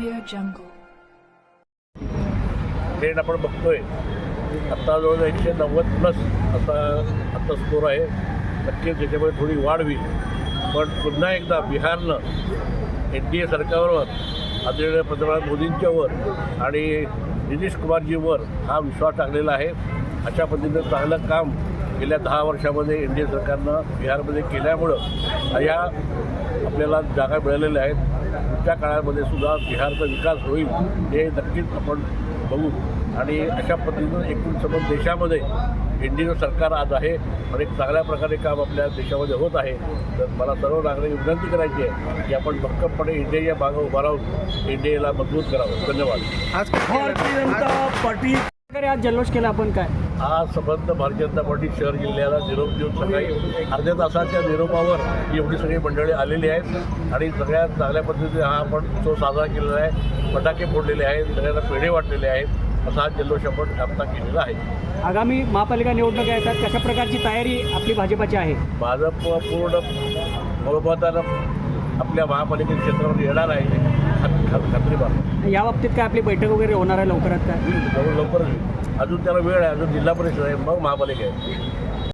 jungle. Trend आपण बघतोय आत्ता जवळजवळ एकशे नव्वद प्लस असा आत्ता स्कोर आहे नक्कीच त्याच्यामुळे थोडी वाढ होईल. पण पुन्हा एकदा बिहारनं एन डी ए सरकारवर आदरणीय पंतप्रधान मोदींच्यावर आणि नितीश कुमारजीवर हा विश्वास टाकलेला आहे. अशा पद्धतीनं चांगलं काम गेल्या दहा वर्षामध्ये एन डी ए सरकारनं बिहारमध्ये केल्यामुळं ह्या आपल्याला जागा मिळालेल्या आहेत. पुढच्या काळामध्ये सुद्धा बिहारचा विकास होईल हे नक्कीच आपण बघू. आणि अशा पद्धतीनं एकूण समज देशामध्ये इंडियन सरकार आज आहे आणि एक चांगल्या प्रकारे काम आपल्या देशामध्ये होत आहे. तर मला सर्व नागरिक विनंती करायची आहे की आपण भक्कमपणे इंडियाच्या मागं उभा राहून इंडियाला मजबूत करावं. धन्यवाद. आज भारतीय जनता पार्टी आज जल्लोष केला आपण काय? आज संबंध भारतीय जनता पार्टी शहर जिल्ह्याला निरोप देऊन सकाळी अर्ध्या तासाच्या निरोपावर एवढी सगळी मंडळी आलेली आहेत. आणि सगळ्यात चांगल्या पद्धतीने हा आपण उत्सव साजरा केलेला आहे. फटाके फोडलेले आहेत सगळ्यांना पेढे वाटलेले आहेत. असा हा जल्लोष आपण आता केलेला आहे. आगामी महापालिका निवडणुका येतात कशा प्रकारची तयारी आपली भाजपाची आहे? भाजप पूर्ण बहुमतानं आपल्या महापालिका क्षेत्रामध्ये येणार आहे खात- खात- खात्री बाळगतो. या बाबतीत काय आपली बैठक वगैरे होणार आहे लवकरात काय लवकर लवकरच. अजून त्याला वेळ आहे अजून जिल्हा परिषद आहे मग महापालिका आहे